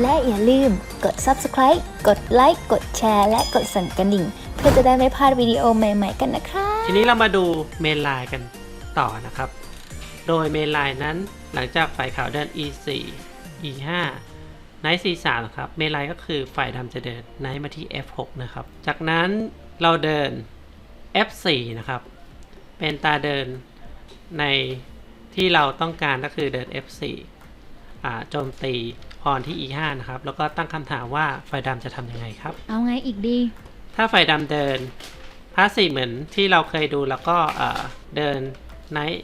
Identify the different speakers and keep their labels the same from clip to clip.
Speaker 1: และอย่าลืมกด subscribe กดไลค์กดแชร์ และกดสั่นกระดิ่ง เพื่อจะได้ไม่พลาดวิดีโอใหม่ๆกันนะคะ
Speaker 2: ทีนี้เรามาดูเมนไลน์กันต่อนะครับ โดยเมนไลน์นั้นหลังจากฝ่ายขาวเดิน e4 e5 ไนท์ c3 นะครับ เมนไลน์ก็คือฝ่ายดำจะเดินไนท์มาที่ f6 นะครับ จากนั้นเราเดิน f4 นะครับ เป็นตาเดินในที่เราต้องการก็คือเดิน f4 โจมตี พรที่ e5 นะครับ แล้วก็ตั้งคำถามว่าฝ่ายดำจะทำยังไงครับ
Speaker 3: เอาไงอีกดี
Speaker 2: ถ้าไฟดำเดินพาสซีฟเหมือนที่เราเคยดูแล้วก็เอ่อเดิน Knight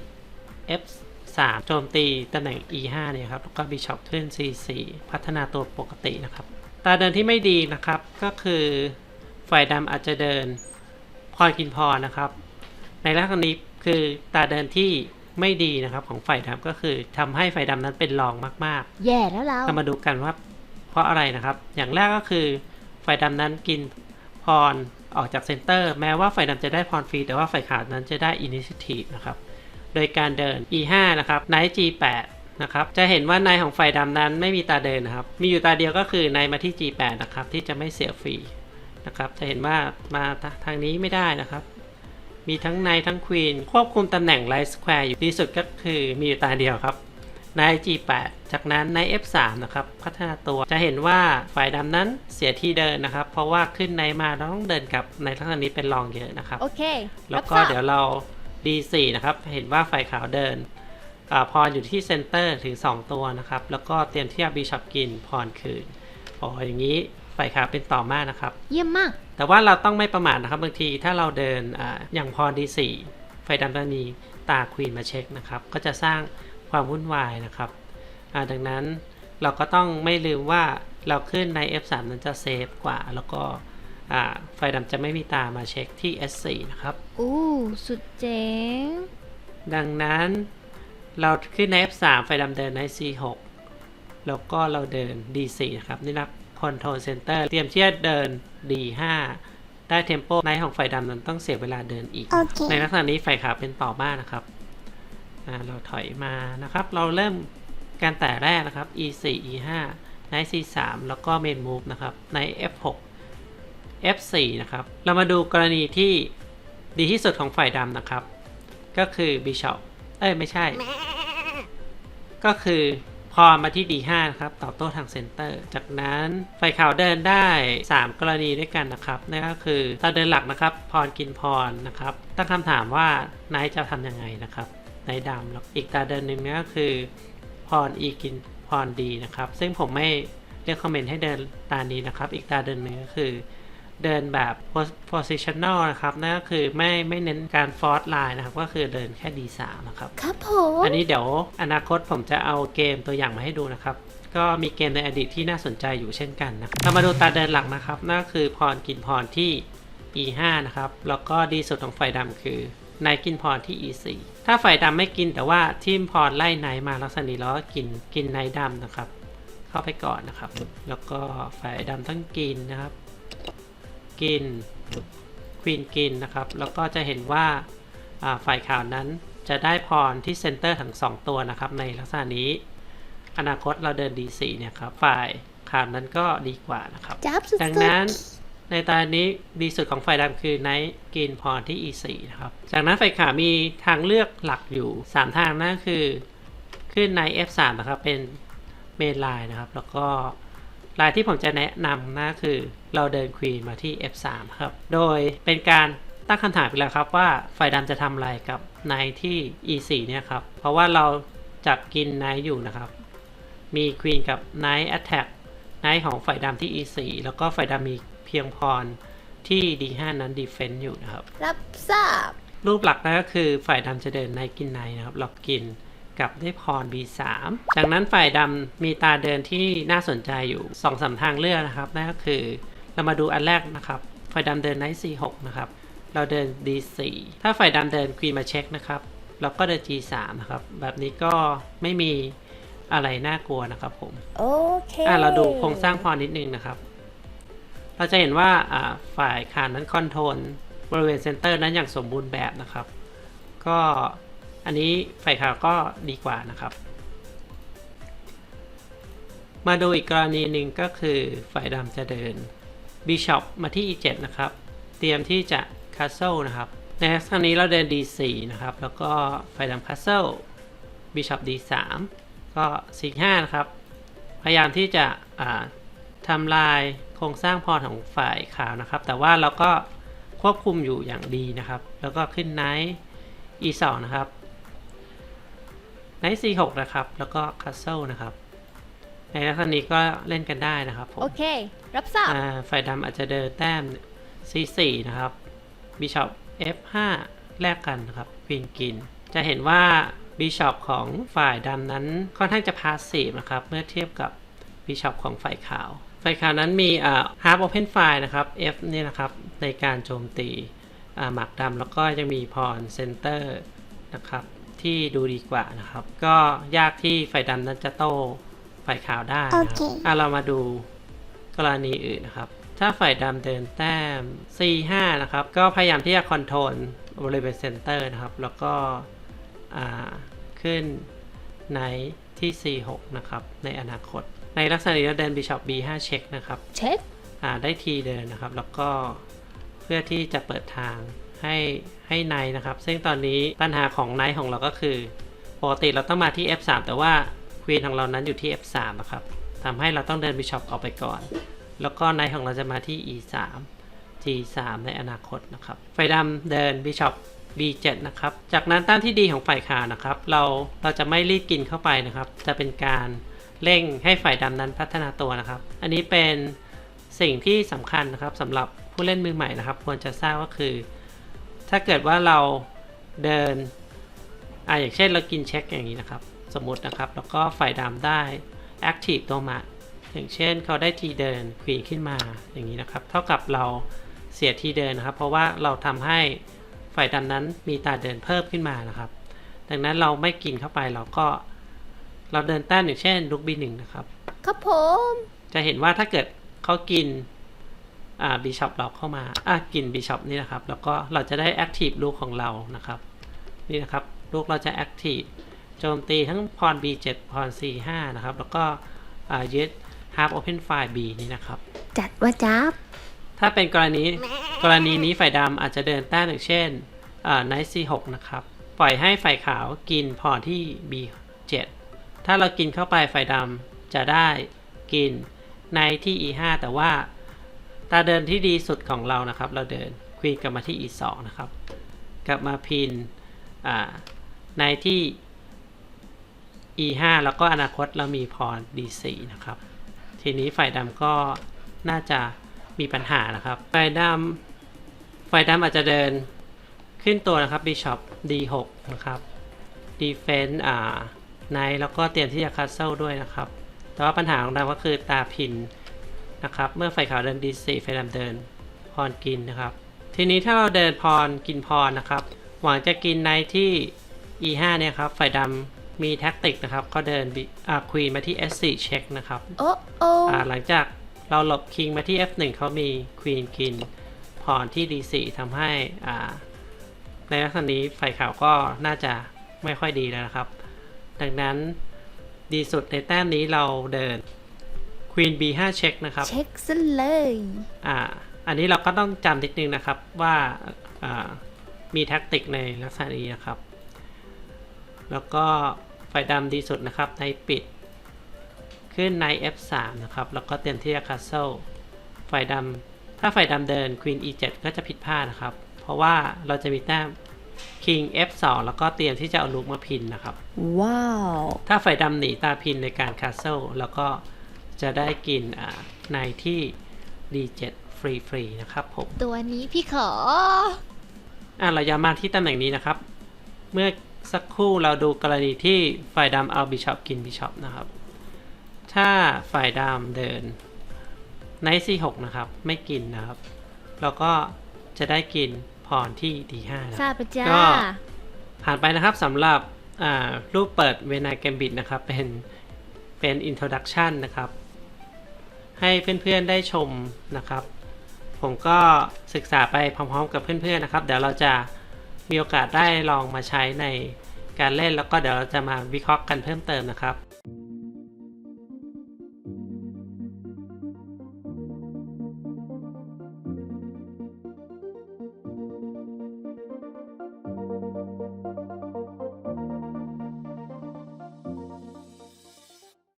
Speaker 2: F3 โจมตีตำแหน่ง E5 เนี่ยครับ แล้วก็ Bishop ขึ้น C4 พัฒนาตัวปกตินะครับ ตาเดินที่ไม่ดีนะครับ ก็คือฝ่ายดำอาจจะเดินพรกินพรนะครับ ในลักษณะนี้คือตาเดินที่ ไม่ดีนะครับของฝ่ายดำก็คือทำให้ฝ่ายดำนั้นเป็นรองมากๆ
Speaker 3: แย่แล้วเรา
Speaker 2: เรามาดูกันว่า เพราะอะไรนะครับ อย่างแรกก็คือฝ่ายดำนั้นกินพรออกจากเซนเตอร์ แม้ว่าฝ่ายดำจะได้พรฟรี แต่ว่าฝ่ายขาวนั้นจะได้อินิชิทีฟนะครับ โดยการเดิน e5 นะครับ knight g8 นะครับ จะเห็นว่าในของฝ่ายดำนั้นไม่มีตาเดินนะครับ มีอยู่ตาเดียวก็คือในมาที่ g8 นะครับที่จะไม่เสียฟรีนะครับ จะเห็นว่ามาทางนี้ไม่ได้นะครับ มีทั้งในทั้งควีนควบคุมตำแหน่งไลท์สแควร์อยู่ที่สุดก็คือมีอยู่ตาเดียวครับใน G8 จากนั้นใน F3 นะครับ พัฒนาตัวจะเห็นว่าฝ่ายดำนั้นเสียที่เดินนะครับ เพราะว่าขึ้นในมาเราต้องเดินกลับในลักษณะนี้เป็นรองเยอะนะครับ
Speaker 3: โอเค
Speaker 2: แล้วก็
Speaker 3: รับทราบ
Speaker 2: เดี๋ยวเรา D4 นะครับ เห็นว่าฝ่ายขาวเดินอาพรอยู่ที่เซนเตอร์ถึง 2 ตัวนะครับ แล้วก็เตรียมที่จะบิชอปกินพรคืนอ๋ออย่างนี้ ฝ่ายขาวเป็นต่อมากนะครับ
Speaker 3: เยี่ยมมาก
Speaker 2: แต่ว่าเราต้องไม่ประมาทนะครับบางทีถ้าเราเดินอาอย่างพร D4 ไฟดำตานีตาควีนมาเช็คนะครับ ก็จะสร้างความวุ่นวายนะครับอ่าดังนั้นเราก็ต้องไม่ลืมว่าเราขึ้นใน F3 นั้นจะเซฟกว่า แล้วก็อ่าไฟดำจะไม่มีตามาเช็คที่ S4 นะครับ
Speaker 3: อู้สุดเจ๋ง
Speaker 2: ดังนั้นเราขึ้นใน F3 ไฟดำเดินใน C6 แล้วก็เราเดิน D4 นะครับนี่นับ Control Center เตรียมที่จะเดิน D5 ได้เทมโปในของไฟดำนั้นต้องเสียเวลาเดินอีก
Speaker 1: โอเค
Speaker 2: ในลักษณะนี้ไฟขาวเป็นต่อบ้านนะครับอ่าเราถอยมานะครับ เราเริ่มการแต่แรกนะครับ e4 e5 ใน c3 แล้วก็ main move นะครับใน f6 f4 นะครับ เรามาดูกรณีที่ดีที่สุดของฝ่ายดำนะครับ ก็คือ bishop เอ้ย ไม่ใช่ ก็คือ พอมาที่ d5 นะครับตอบโต้ทางเซนเตอร์ จากนั้นฝ่ายขาวเดินได้ 3 กรณีด้วยกันนะครับนั่นก็คือตาเดินหลักนะครับ พรกินพรนะครับ ตั้งคำถามว่านายจะทำยังไงนะครับนายดำแล้วอีกตาเดินหนึ่งก็คือ พรอีกินพรดีนะครับ ซึ่งผมไม่เรียกคอมเมนต์ให้เดินตานี้นะครับ อีกตาเดินหนึ่งก็คือ เดินแบบ positional นะครับ นั่นก็คือไม่ไม่เน้นการ force line นะครับ ก็คือเดินแค่ D3 นะครับ
Speaker 1: ครับผม
Speaker 2: อันนี้เดี๋ยวอนาคตผมจะเอาเกมตัวอย่างมาให้ดูนะครับ ก็มีเกมในอดีตที่น่าสนใจอยู่เช่นกันนะครับเรามาดูตาเดินหลักนะครับ นั่นก็คือพรกินพรที่ E5 นะครับ แล้วก็ดีสุดของไฟดำคือนายกินพรที่ E4 ถ้าไฟดำไม่กินแต่ว่าทีมพรไล่นายมาลักษณะนี้แล้วก็กินกินนายดำนะครับ เข้าไปก่อนนะครับ แล้วก็ฝ่ายดำต้องกินนะครับ กินควีนกินนะครับ แล้วก็จะเห็นว่าอ่าฝ่ายขาวนั้นจะได้พรที่เซนเตอร์ทั้ง 2 ตัวนะครับ ในลักษณะนี้ อนาคตเราเดิน D4 เนี่ยครับ ฝ่ายขาวนั้นก็ดีกว่านะครับ
Speaker 1: จับสุดๆ
Speaker 2: ดังนั้นในตอนนี้ดีสุดของฝ่ายดำคือไนท์กินพรที่ E4 นะครับ จากนั้นฝ่ายขาวมีทางเลือกหลักอยู่ 3 ทางนั่นคือขึ้นใน F3 นะครับ เป็นเมนไลน์นะครับ แล้วก็ลายที่ผมจะแนะนำนะคือ เราเดินควีนมาที่ F3 ครับ โดยเป็นการตั้งคำถามไปแล้วครับว่าฝ่ายดำจะทำอะไรกับไนท์ที่ E4 เนี่ยครับ เพราะว่าเราจับกินไนท์อยู่นะครับ มีควีนกับไนท์แอตแทกไนท์ของฝ่ายดำที่ E4 แล้วก็ฝ่ายดำมีเพียงพรที่ D5 นั้น Defense อยู่นะครับ
Speaker 1: รับทราบ
Speaker 2: รูปหลักนั่นก็คือฝ่ายดำจะเดินไนท์กินไนท์นะครับล็อกกินกับได้พร B3 จากนั้นฝ่ายดำมีตาเดินที่น่าสนใจอยู่2อสาทางเลือกนะครับ นั่นก็คือ เรามาดูอันแรกนะครับฝ่ายดำเดินไนท์ C6 นะครับ เราเดิน D4 ถ้าฝ่ายดำเดินควีนมาเช็คนะครับ เราก็เดิน G3 นะครับ แบบนี้ก็ไม่มีอะไรน่ากลัวนะครับผม
Speaker 1: โอเค
Speaker 2: อะเราดูโครงสร้างพรนิดนึงนะครับ เราจะเห็นว่าอ่าฝ่ายขานนั้นคอนโทรลบริเวณเซนเตอร์นั้นอย่างสมบูรณ์แบบนะครับ ก็อันนี้ฝ่ายขาวก็ดีกว่านะครับ มาดูอีกกรณีหนึ่งก็คือฝ่ายดำจะเดิน Bishop มาที่ E7 นะครับ เตรียมที่จะ Castle นะครับ ในลักษณะนี้เราเดิน D4 นะครับ แล้วก็ฝ่ายดำ Castle Bishop D3 ก็ C5 นะครับ พยายามที่จะอ่าทำลายโครงสร้างพอของฝ่ายขาวนะครับ แต่ว่าเราก็ควบคุมอยู่อย่างดีนะครับ แล้วก็ขึ้นไนท์ E2 นะครับไนท์ C6 นะครับ แล้วก็ Castle นะครับ ในลักษณะนี้ก็เล่นกันได้นะครับผม
Speaker 3: โอเค รับทราบ
Speaker 2: อ่าฝ่ายดำอาจจะเดินแต้ม C4 นะครับ Bishop F5 แลกกันนะครับควีนกิน จะเห็นว่า Bishop ของฝ่ายดำนั้นค่อนข้างจะพาสซีฟนะครับ เมื่อเทียบกับ Bishop ของฝ่ายขาว ฝ่ายขาวนั้นมีอ่า Half Open File นะครับ F นี่นะครับ ในการโจมตีอ่าหมากดำแล้วก็ยังมีพรเซนเตอร์นะครับ ที่ดูดีกว่านะครับ ก็ยากที่ฝ่ายดำนั้นจะโต้ ฝ่ายขาวได้นะครับ
Speaker 1: โอเค
Speaker 2: อะเรามาดูกรณีอื่นนะครับ ถ้าฝ่ายดำเดินแต้ม C5 นะครับ ก็พยายามที่จะคอนโทรลบริเวณเซนเตอร์นะครับ แล้วก็อ่าขึ้นในที่ C6 นะครับ ในอนาคต ในลักษณะนี้เราเดิน Bishop B5 เช็คนะครับ
Speaker 1: เช็ค
Speaker 2: อ่าได้ทีเดินนะครับ แล้วก็เพื่อที่จะเปิดทางให้ให้ไนท์นะครับ ซึ่งตอนนี้ปัญหาของไนท์ของเราก็คือ ปกติเราต้องมาที่ F3 แต่ว่า ควีนของเรานั้นอยู่ที่ F3 นะครับทำให้เราต้องเดินบิชอปออกไปก่อน แล้วก็ไนท์ของเราจะมาที่ E3 G3 ในอนาคตนะครับไฟดำเดินบิชอป B7 นะครับ จากนั้นต้านที่ดีของฝ่ายขาวนะครับ เราเราจะไม่รีบกินเข้าไปนะครับ จะเป็นการเร่งให้ฝ่ายดำนั้นพัฒนาตัวนะครับ อันนี้เป็นสิ่งที่สำคัญนะครับสำหรับผู้เล่นมือใหม่นะครับ ควรจะทราบก็คือ ถ้าเกิดว่าเราเดินอ่าอย่างเช่นเรากินเช็คอย่างนี้นะครับ สมมตินะครับ แล้วก็ฝ่ายดำได้ Active ตัวมาอย่างเช่นเขาได้ทีเดินควีนขึ้นมาอย่างนี้นะครับ เท่ากับเราเสียทีเดินนะครับ เพราะว่าเราทำให้ฝ่ายดำนั้นมีตาเดินเพิ่มขึ้นมานะครับ ดังนั้นเราไม่กินเข้าไปเราก็ เราเดินแต้มอย่างเช่นลูกบีหนึ่งนะครับ
Speaker 1: ครับผม
Speaker 2: จะเห็นว่าถ้าเกิดเขากินอ่าบิชอปเราเข้ามาอะกินบิชอปนี่นะครับ แล้วก็เราจะได้แอคทีฟลูกของเรานะครับ นี่นะครับลูกเราจะแอคทีฟ โจมตีทั้งพร B7 พร C5 นะครับ แล้วก็อ่ายึด half open file B นี่นะครับ
Speaker 1: จัดว่าจับ
Speaker 2: ถ้าเป็นกรณีกรณีนี้ฝ่ายดำอาจจะเดินแต้มอย่างเช่นอ่า knight c6 นะครับ ปล่อยให้ฝ่ายขาวกินพรที่ b7 ถ้าเรากินเข้าไปฝ่ายดำจะได้กินในที่ e5 แต่ว่าตาเดินที่ดีสุดของเรานะครับ เราเดินควีนกลับมาที่ e2 นะครับ กลับมาพินอ่าในที่ e5 แล้วก็อนาคตเรามีพร d4 นะครับ ทีนี้ฝ่ายดำก็น่าจะมีปัญหานะครับฝ่ายดำฝ่ายดำอาจจะเดินขึ้นตัวนะครับ Bishop D6 นะครับ Defense อ่าในแล้วก็เตรียมที่จะ Castle ด้วยนะครับ แต่ว่าปัญหาของดำก็คือตาพินนะครับ เมื่อฝ่ายขาวเดิน D4 ฝ่ายดำเดินพรกินนะครับ ทีนี้ถ้าเราเดินพรกินพรนะครับ หวังจะกินในที่ E5 เนี่ยครับ ฝ่ายดำ มีแท็กติกนะครับเขาเดิน B- อ่าควีนมาที่ S4 เช็คนะครับ
Speaker 1: โอ้โอ้
Speaker 2: อ่าหลังจากเราหลบคิงมาที่ F1 เขามีควีนกินพรที่ D4 ทำให้อ่าในลักษณะนี้ฝ่ายขาวก็น่าจะไม่ค่อยดีแล้วนะครับ ดังนั้นดีสุดในแต้มนี้เราเดิน Queen B5 เช็คนะครับ
Speaker 1: เช็คซะเลย
Speaker 2: อ่าอันนี้เราก็ต้องจำนิดนึงนะครับว่าอ่ามีแท็กติกในลักษณะนี้นะครับ แล้วก็ ไฟดำดีสุดนะครับ ในปิด ขึ้นใน F3 นะครับ แล้วก็เต็มที่จะ Castle ไฟดำถ้าไฟดำเดิน Queen E7 ก็จะผิดพลาดนะครับ เพราะว่าเราจะมีแต้ม King F2 แล้วก็เตรียมที่จะเอาลูกมาพินนะครับ
Speaker 1: ว้าว
Speaker 2: ถ้าไฟดำหนีตาพินในการ Castle แล้วก็จะได้กินอ่าในที่ D7 ฟรีๆนะครับผม
Speaker 3: ตัวนี้พี่ขอ
Speaker 2: อะเราย้ำมาที่ตำแหน่งนี้นะครับ เมื่อ สักครู่เราดูกรณีที่ฝ่ายดำเอาบิชอปกินบิชอปนะครับ ถ้าฝ่ายดำเดินไนท์ C6 นะครับ ไม่กินนะครับเราก็จะได้กินพรที่ D5 นะ
Speaker 3: ทราบปะจ้า
Speaker 2: ก็ผ่านไปนะครับสำหรับอ่ารูปเปิดเวนาเกมบิดนะครับ เป็นเป็น introduction นะครับ ให้เพื่อนๆได้ชมนะครับ ผมก็ศึกษาไปพร้อมๆกับเพื่อนๆนะครับ เดี๋ยวเราจะ มีโอกาสได้ลองมาใช้ในการเล่นแล้วก็เดี๋ยวเราจะมาวิเคราะห์กันเพิ่มเติมนะครับ